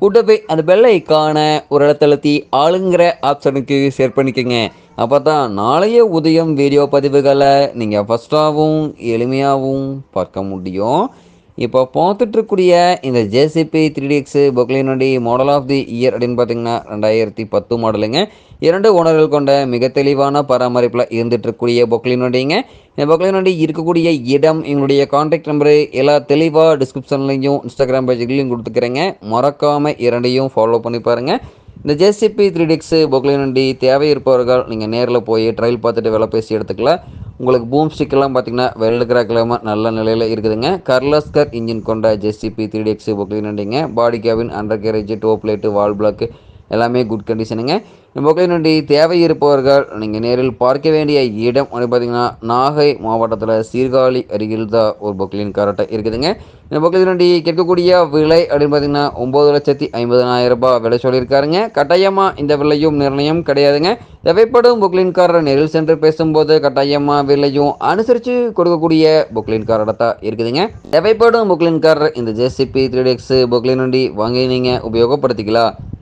கூட்ட போய் அந்த பெல் ஐக்கான ஒரு இடத்தழுத்தி ஆளுங்கிற ஆப்ஷனுக்கு ஷேர் பண்ணிக்கோங்க. அப்போ தான் நாளைய உதயம் வீடியோ பதிவுகளை நீங்கள் ஃபஸ்ட்டாகவும் எளிமையாகவும் பார்க்க முடியும். இப்போ பார்த்துட்ருக்கூடிய இந்த ஜேசிபி த்ரீ டிஎக்ஸு பொக்லினுடைய மாடல் ஆஃப் தி இயர் அப்படின்னு பார்த்தீங்கன்னா ரெண்டாயிரத்தி பத்து மாடலுங்க. இரண்டு ஓனர்கள் கொண்ட மிக தெளிவான பராமரிப்பில் இருந்துகிட்ருக்கூடிய பொக்லினுடையங்க இந்த பொக்லினுடைய இருக்கக்கூடிய இடம் எங்களுடைய காண்டாக்ட் நம்பரு எல்லா தெளிவாக டிஸ்கிரிப்ஷன்லையும் இன்ஸ்டாகிராம் பேஜ்லையும் கொடுத்துக்கிறேங்க. மறக்காமல் இரண்டையும் ஃபாலோ பண்ணி பாருங்கள் இந்த ஜேசிபி த்ரீ டிக்ஸு பொக்லினுடைய தேவை இருப்பவர்கள் நீங்கள் நேரில் போய் ட்ரையல் பார்த்துட்டு விலை பேசி எடுத்துக்கலாம். உங்களுக்கு பூம் ஸ்டிக்கெல்லாம் பார்த்தீங்கன்னா வெள்ளை கிராக்கிலாம நல்ல நிலையில் இருக்குதுங்க. கர்லாஸ்கர் இன்ஜின் கொண்ட ஜெஸ்சிபி த்ரீ டிஎக்ஸு பொக்லினண்டிங்க பாடி கேபின் அண்டர் கேரேஜ் டோ பிளேட்டு வால் பிளாக்கு எல்லாமே குட் கண்டிஷனுங்க பொக்லினண்டி தேவை இருப்பவர்கள் நீங்கள் நேரில் பார்க்க வேண்டிய இடம் வந்து பார்த்தீங்கன்னா நாகை மாவட்டத்தில் சீர்காழி அருகில் தான் ஒரு பொக்லின் கரெக்டாக இருக்குதுங்க. இந்த பொக்லினண்டி கேட்கக்கூடிய விலை அப்படின்னு பார்த்தீங்கன்னா ஒம்பது லட்சத்தி ஐம்பதனாயிரம் ரூபாய் விலை சொல்லியிருக்காருங்க. கட்டாயமாக இந்த விலையும் நிர்ணயம் கிடையாதுங்க. தேவைப்படும் பொக்லின்காரர் நேரில் சென்று பேசும்போது கட்டாயமாக விலையும் அனுசரித்து கொடுக்கக்கூடிய பொக்லின்காரோட தான் இருக்குதுங்க. தேவைப்படும் பொக்லின்காரர் இந்த ஜேசிபி த்ரீ டெக்ஸ் பொக்லினண்டி வாங்கி நீங்கள் உபயோகப்படுத்திக்கலாம்.